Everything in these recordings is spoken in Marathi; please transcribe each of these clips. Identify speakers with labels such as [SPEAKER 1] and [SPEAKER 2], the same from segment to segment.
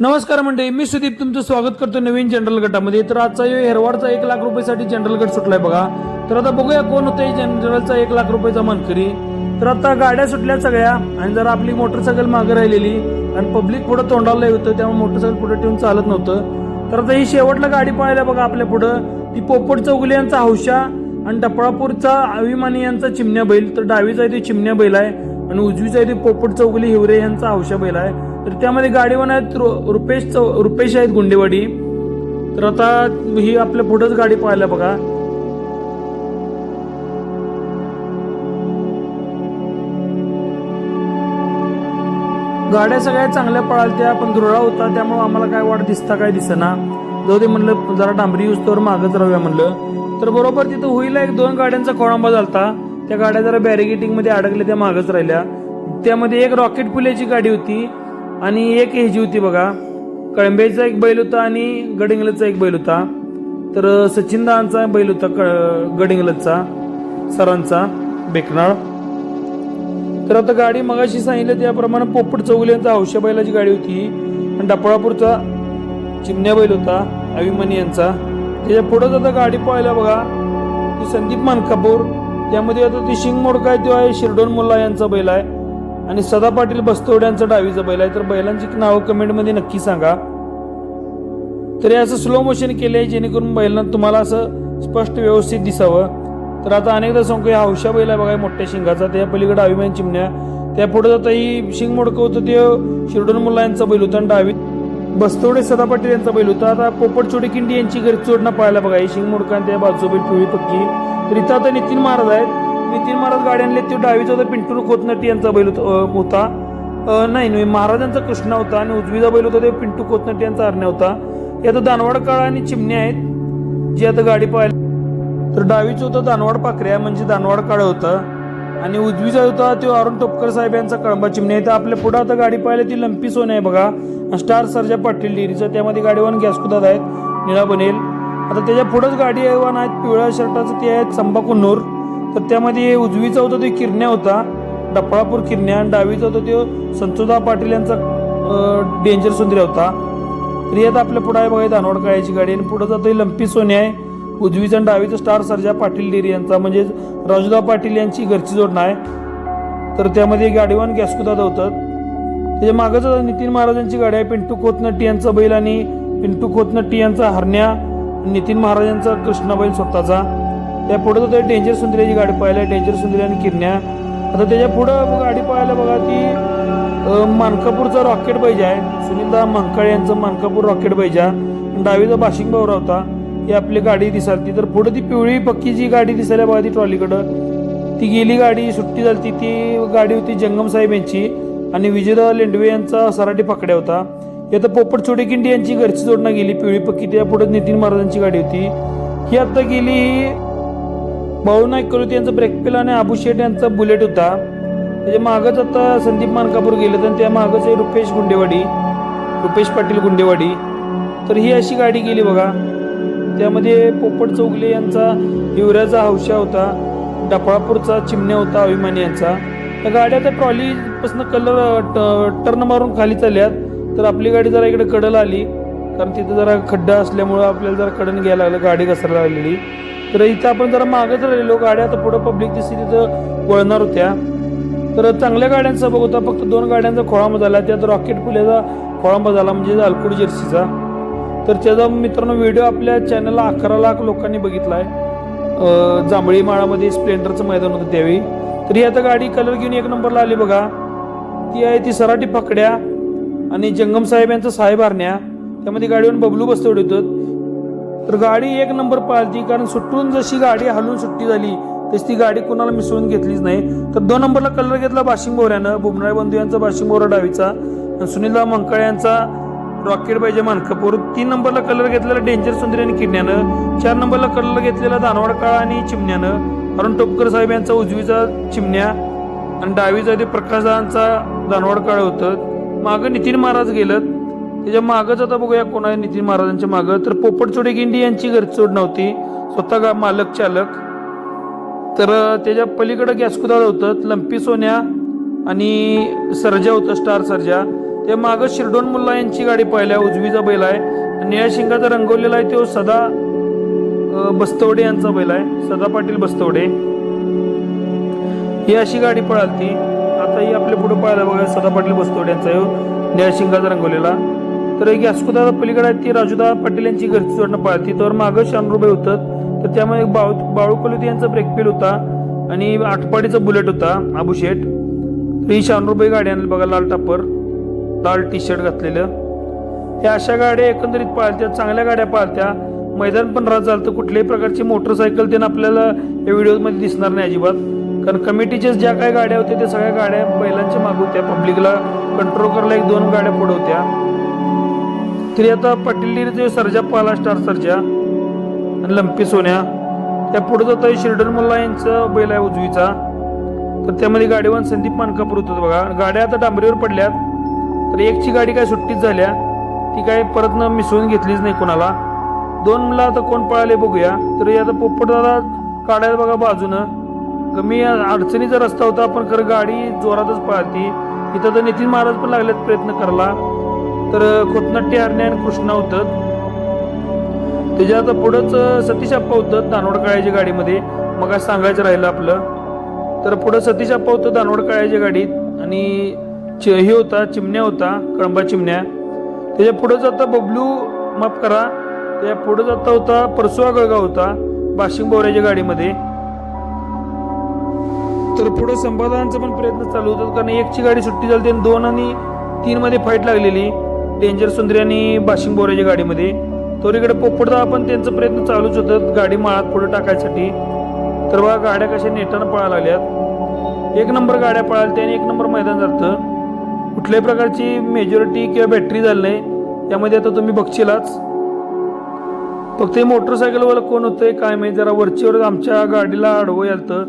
[SPEAKER 1] नमस्कार मंडळी मी सुदीप तुमचं स्वागत करतो नवीन जनरल गटामध्ये. तर आजचा यो हेरवाडचा एक लाख रुपयासाठी जनरल गट सुटलाय बघा. तर आता बघूया कोण होतं जनरलचा एक लाख रुपयाचा मनकरी. तर आता गाड्या सुटल्या सगळ्या आणि जरा आपली मोटरसायकल मागे राहिलेली आणि पब्लिक पुढं तोंडाला होतं त्यामुळे मोटरसायकल पुढे ठेवून चालत नव्हतं. तर आता ही शेवटला गाडी पाहायला बघा आपल्या पुढं. ती पोपट चौगुले यांचा हौशा आणि डपळापूरचा अभिमानी यांचा चिमण्या बैल. तर डावीचा आहे ते चिमण्या बैल आहे आणि उजवीचा आहे ते पोपट चौगुले हिवरे यांचा हौशा बैल आहे. तर त्यामध्ये गाडीवान आहेत रुपेश चौ रुपेश आहेत गुंडेवाडी. तर आता ही आपल्या पुढंच गाडी पाहायला बघा. गाड्या सगळ्या चांगल्या पळालत्या पण धुरळा होता त्यामुळे आम्हाला काय वाट दिसता काय दिसेना. जाऊ दे म्हणलं जरा डांबरी यूज तर मागच राहूया म्हणलं. तर बरोबर तिथं होईला एक दोन गाड्यांचा खोळंबा झालता. त्या गाड्या जरा बॅरिगेटिंगमध्ये अडकल्या त्या मागच राहिल्या. त्यामध्ये एक रॉकेट पुलेची गाडी होती. आणि एक ह्याची होती बघा. कळंबेचा एक बैल होता आणि गडिंगलचा एक बैल होता. तर सचिन दांचा बैल होता क- गडिंगलचा सरांचा बेकनाळ. तर आता गाडी मगाशी सांगितलं त्याप्रमाणे पोपट चौगुले यांचा हौशा बैलाची गाडी होती. आणि डपळापूरचा चिमण्या बैल होता अभिमनी यांचा. त्याच्या पुढे आता गाडी पाहायला बघा. ती संदीप मानकापूर. त्यामध्ये आता ती शिंग मोडका आहे तो आहे शिरडोन मुल्ला यांचा बैल आहे. आणि सदा पाटील बस्तवड डावीचा बैल आहे. तर बैलांची नावं कमेंटमध्ये नक्की सांगा. तरी असं स्लो मोशन केलं आहे जेणेकरून बैलांना तुम्हाला असं स्पष्ट व्यवस्थित दिसावं. तर आता अनेकदा सांगतो या हौशा बैल आहे बघा मोठ्या शिंगाचा. त्या पलीकडे अभिमान चिमण्या. त्या पुढे जाता ही शिंग मोडकं होतं ते शिरडोन मुल्ला यांचा बैल होता आणि डावी बस्तोडे सदा पाटील यांचा बैल होता. आता पोपटचोडी किंडी यांची घरी चोडणं पाहायला बघा ही शिंग मोडका आणि त्या बाजू बैल पिवळी पक्की. तर इथं आता नितीन महाराज आहेत. नितीन महाराज गाडी आणले ते डावीचा होता पिंटू खोतनटी यांचा बैल होता होता. नाही नाही महाराजांचा कृष्णा होता आणि उजवीचा बैल होता ते पिंटू खोतनटी यांचा हरण्या होता. हे आता दानवाड काळा आणि चिमण्या आहेत जी आता गाडी पाहायला तर डावीचं होतं दानवाड पाकऱ्या म्हणजे दानवाड काळ होतं. आणि उजवीचा होता तो अरुण टोपकर साहेब यांचा कळंबा चिमणी आहे. तर आपल्या पुढं आता गाडी पाहिली ती लंपी सोने आहे बघा. स्टार सर्जा पाटील डेअरीचा त्यामध्ये गाडीवान गॅसकुदात आहेत निळा बनेल. आता त्याच्या पुढंच गाडी वन आहेत पिवळ्या शर्टाचं ते आहेत संबा कुन्नूर तर त्यामध्ये उजवीचा होता तो किरण्या होता डपळापूर किरण्या आणि डावीचा होता तो संतोदा पाटील यांचा डेंजर सुंदर्या होता. तरी आता आपल्या पुढे आहे बघायचं दानवड गाडी. आणि पुढे जातो लंपी सोने आहे. उजवीचा आणि डावीचा स्टार सर्जा पाटील डेरी यांचा म्हणजेच राजूदा पाटील यांची घरची जोडणं आहे. तर त्यामध्ये गाडीवान गॅसकुदाद होतात त्याच्या मागंच नितीन महाराजांची गाडी आहे. पिंटू खोतनट्टी यांचा बैल आणि पिंटू खोतनट्टी यांचा हरण्या नितीन महाराजांचा कृष्णाबैल स्वतःचा. त्या पुढं तर डेंजर सुंदरीची गाडी पाहायला डेंजर सुंदरी आणि किरण्या. आता त्याच्या पुढं गाडी पाहायला बघा ती मानकापूरचा रॉकेट बैजा आहे. सुनीलदा मंकाळे यांचं मानकापूर रॉकेट बैजा. डावीचा बाशिंग भावरा होता. ही आपली गाडी दिसालती तर पुढे ती पिवळी पक्की जी गाडी दिसायला बघा ती ट्रॉलीकडं. ती गेली गाडी सुट्टी झाली ती गाडी होती जंगम साहेब यांची. आणि विजयदा लेंडवे यांचा सराठी पकड्या होता. हे आता पोपट चोडेकिंडी यांची घरची जोडणं गेली. पिवळी पक्की त्या पुढे नितीन महाराजांची गाडी होती. ही आता गेली ही भाऊ नाईक करू ब्रेक आणि आबू शेठ यांचा बुलेट होता. त्याच्या मागच आता संदीप मानकापूर गेले तर त्या मागच आहे रुपेश गुंडेवाडी रुपेश पाटील गुंडेवाडी. तर ही अशी गाडी गेली बघा. त्यामध्ये पोपट चौगले यांचा हिवऱ्याचा हौशा होता डफळापूरचा चिमण्या होता अभिमानी यांचा. त्या गाड्या त्या ट्रॉलीपासून कलर टर्न मारून खाली चालल्यात. तर आपली गाडी जरा इकडे कडल आली. कारण तिथं जरा खड्डा असल्यामुळं आपल्याला जरा कडन घ्यायला लागलं गाडी घसरायला लागलेली. तर इथं आपण जरा मागच राहिलेलो. गाड्या आता पुढं पब्लिकची स्थिती तर वळणार होत्या. तर चांगल्या गाड्यांचा बघ फक्त दोन गाड्यांचा खोळांबा झाला. त्यात रॉकेट पुल्याचा खोळांबा झाला म्हणजे अलकुड जर्सीचा तर त्याचा मित्रांनो व्हिडिओ आपल्या चॅनलला अकरा लाख लोकांनी बघितला आहे जांभळी माळामध्ये स्प्लेंडरचं मैदान होतं त्यावेळी. तर ही आता गाडी कलर घेऊन एक नंबरला आली बघा. ती आहे ती सराठी पकड्या आणि जंगम साहेब यांचा साहेब हरण्या त्यामध्ये गाडीवर बबलू बसवड होतं तर गाडी एक नंबर पाळती कारण सुटून जशी गाडी हलून सुट्टी झाली तशी ती गाडी कोणाला मिसळून घेतलीच नाही. तर दोन नंबरला कलर घेतला बाशिंग बोऱ्यानं बुमराय बंधू यांचा बाशिंग बोरा डावीचा आणि सुनीलदा मंकाळ यांचा रॉकेट पाहिजे मानकापूर. तीन नंबरला कलर घेतलेला डेंजर सुंदरी आणि किडण्यानं चार नंबरला कलर घेतलेला दानवाड काळा आणि चिमण्यानं अरुण टोपकर साहेब यांचा उजवीचा चिमण्या आणि डावीचा ते प्रकाशांचा दानवाड काळ होतं. मागं नितीन महाराज गेलं त्याच्या मागच आता बघूया कोण आहे नितीन महाराजांच्या मागं. तर पोपटचोडे गिंडी यांची घरचोड नव्हती. स्वतः गा मालक चालक. तर त्याच्या पलीकडं गॅसकुदाळ होतं. लंपी सोन्या आणि सर्जा होतं स्टार सर्जा. ते मागं शिरडोन मुल्ला यांची गाडी पाहिल्या उजवीचा बैल आहे. आणि निळ्या शिंगाचा रंगवलेला आहे तो सदा बस्तवडे यांचा बैल आहे. सदा पाटील बस्तवडे. ही अशी गाडी पळालती. आता ही आपल्या पुढे पाहायला बघा सदा पाटील बस्तवडे यांचा आहे निळ्या शिंगाचा रंगवलेला. तर एक यास्कुदा पलीकडे आहे ती राजूदा पाटील यांची घरची जोडणं पाळती. तर मागं शानरुबाई होतं. तर त्यामध्ये बाळू बाळू कलुती यांचा ब्रेक होता आणि आठपाडीचा बुलेट होता अबुशेट तर ही शानरुबाई गाडी आणली बघा लाल टापर लाल टी शर्ट घातलेलं. या अशा गाड्या एकंदरीत पाळत्या चांगल्या गाड्या पाळत्या. मैदान पण राहत चालतं कुठल्याही प्रकारची मोटरसायकल त्यांना आपल्याला या व्हिडिओमध्ये दिसणार नाही अजिबात. कारण कमिटीच्याच ज्या काही गाड्या होत्या त्या सगळ्या गाड्या बैलांच्या माग होत्या. पब्लिकला कंट्रोल करायला एक दोन गाड्या पुढवत्या होत्या. तरी आता पाटील सर्जा पाला स्टार सर्जा आणि लंपी सोन्या त्या पुढे जाता शिर्डन मुल्ला यांचं बैल आहे उजवीचा. तर त्यामध्ये गाडीवान संदीप मानकापूर होतं बघा. गाड्या आता डांबरीवर पडल्यात. तर एकची गाडी काय सुट्टीच झाल्या. ती काय परत न मिसळून घेतलीच नाही कोणाला. दोन मुलं आता कोण पळाले बघूया. तर आता पोपट दादा काढायला बघा बाजूनं. कमी अडचणीचा रस्ता होता पण खरं गाडी जोरातच पळाली इथं तर नितीन महाराज पण लागल्यात प्रयत्न करायला. तर खोतनाट्य हरणे आणि कृष्णा होतं. त्याच्या आता पुढंच सतीश अप्पा होतं दानवड काळ्याच्या गाडीमध्ये. मग आज सांगायचं राहिलं आपलं. तर पुढं सतीश अप्पा होतं दानवड काळ्याच्या गाडीत आणि चि हे होता चिमण्या होता कळंबा चिमण्या. त्याच्या पुढं जाता बबलू माफ करा. त्या पुढं जाता होता परसुआ गळगाव होता बाशिंग बोऱ्याच्या गाडीमध्ये. तर पुढे संपादनाचा पण प्रयत्न चालू होतात कारण एकची गाडी सुट्टी झाली आणि दोन आणि तीन मध्ये फाईट लागलेली. डेंजर सुंदरी आणि बाशिंग बोऱ्याच्या गाडीमध्ये. तोरीकडे इकडे पोपटदा पण त्यांचा प्रयत्न चालूच होतं गाडी माळात पुढे टाकायसाठी. तर बघा गाड्या कशा नेटानं पळायला लागल्यात. एक नंबर गाड्या पळाल्या आणि एक नंबर मैदान जातं. कुठल्याही प्रकारची मेजॉरिटी किंवा बॅटरी झाली नाही. त्यामध्ये आता तुम्ही बघशीलाच. फक्त हे मोटरसायकलवाला कोण होतंय काय माहिती जरा वरचीवर आमच्या गाडीला अडवं यालतं.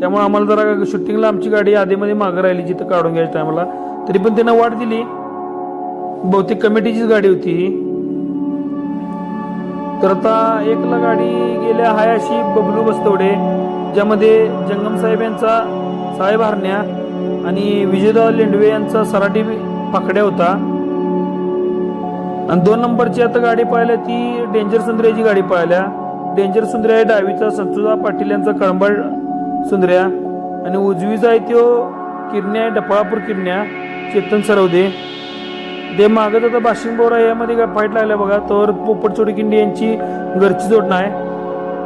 [SPEAKER 1] त्यामुळे आम्हाला जरा शूटिंगला आमची गाडी आधीमध्ये मागं राहिली जिथं काढून घ्यायच्या टायमाला तरी पण त्यांना वाट दिली. बहुतेक कमिटीचीच गाडी होती तर आता एकला गाडी गेल्या हाय अशी बबलू बस्तवडे ज्यामध्ये जंगम साहेब यांचा साहेब हरण्या आणि विजयदाव लेंडवे यांचा सराटी पाकड्या होता. आणि दोन नंबरची आता गाडी पाहिल्या ती डेंजर सुंदर्याची गाडी पाहिल्या. डेंजर सुंदर्या आहे डावीचा संतुदा पाटील यांचा कळंबळ सुंदर्या आणि उजवीचा आहे तो किरण्या डफळापूर किरण्या चेतन सरवदे ते मागत आता बाशिंग बोरा यामध्ये काय फाईट लागल्या बघा. तर पोपट चोडकिंडी यांची घरची जोडणं आहे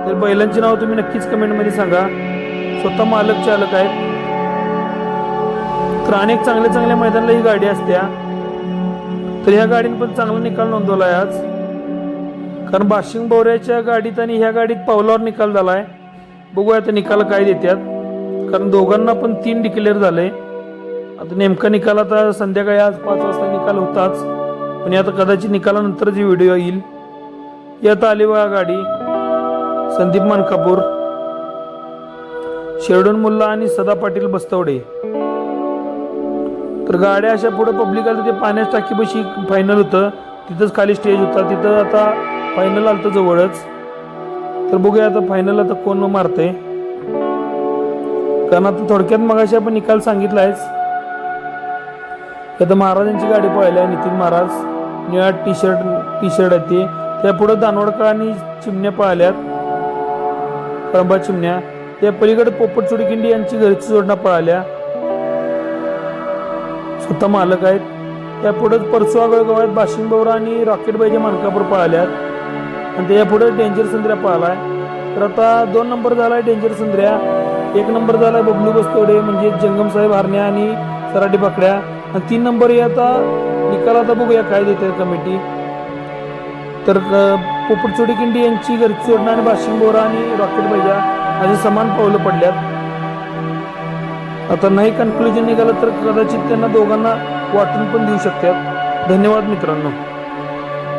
[SPEAKER 1] तर बैलांची नाव तुम्ही नक्कीच कमेंटमध्ये सांगा. स्वतः मालक चालक आहेत. तर अनेक चांगल्या चांगल्या मैदानाला ही गाडी असत्या. तर ह्या गाडीने पण चांगला निकाल नोंदवला आहे आज. कारण बाशिंग बोऱ्याच्या गाडीत आणि ह्या गाडीत पावलावर निकाल झाला आहे बघूया आता निकाल काय देतात कारण दोघांना पण तीन डिक्लेअर झाले. आता नेमका निकाल आता संध्याकाळी आज पाच वाजता निकाल होताच. पण आता कदाचित निकालानंतर जी व्हिडिओ येईल. यात आता आली बघा गाडी. संदीप मानकापूर. शेरडून मुल्ला आणि सदा पाटील बस्तवडे. तर गाड्या अशा पुढे पब्लिक आलं ते पाण्याच्या टाकीपाशी फायनल होतं. तिथंच खाली स्टेज होता. तिथं आता फायनल आलं जवळच. तर बघूया आता फायनल आता कोण मारतंय. कारण आता थोडक्यात मगाशी आपण निकाल सांगितला आहेच तर महाराजांची गाडी पळाली नितीन महाराज निळा टी शर्ट टी शर्ट आहे ते. त्या पुढे आणि चिमण्या पळाल्यात. कळंबा चिमण्या. त्या पलीकडे पोपट चुडकिंडी यांची घरची जोडणा पळाल्या. स्वतः मालक आहेत. त्या पुढे परसुआ गळगाव बाशिंग आणि रॉकेट बाईच्या मानकापूर पळाल्यात. आणि त्याच्या पुढे डेंजर सुंदर्या पळालाय. तर आता दोन नंबर झालाय डेंजर सुंदर्या एक नंबर झालाय बबलू बस्तोडे म्हणजे जंगम साहेब हारण्या आणि सराटी पकड्या. आणि तीन नंबर आता निकाल आता बघूया काय देते कमिटी. तर क- पोपट चोडीकिंडी यांची घरची आणि बाशिंग बोरा आणि रॉकेट भैया असे समान पावलं पडल्यात. आता नाही कन्क्लुजन निघालं तर कदाचित त्यांना दोघांना वाटून पण देऊ शकतात. धन्यवाद मित्रांनो.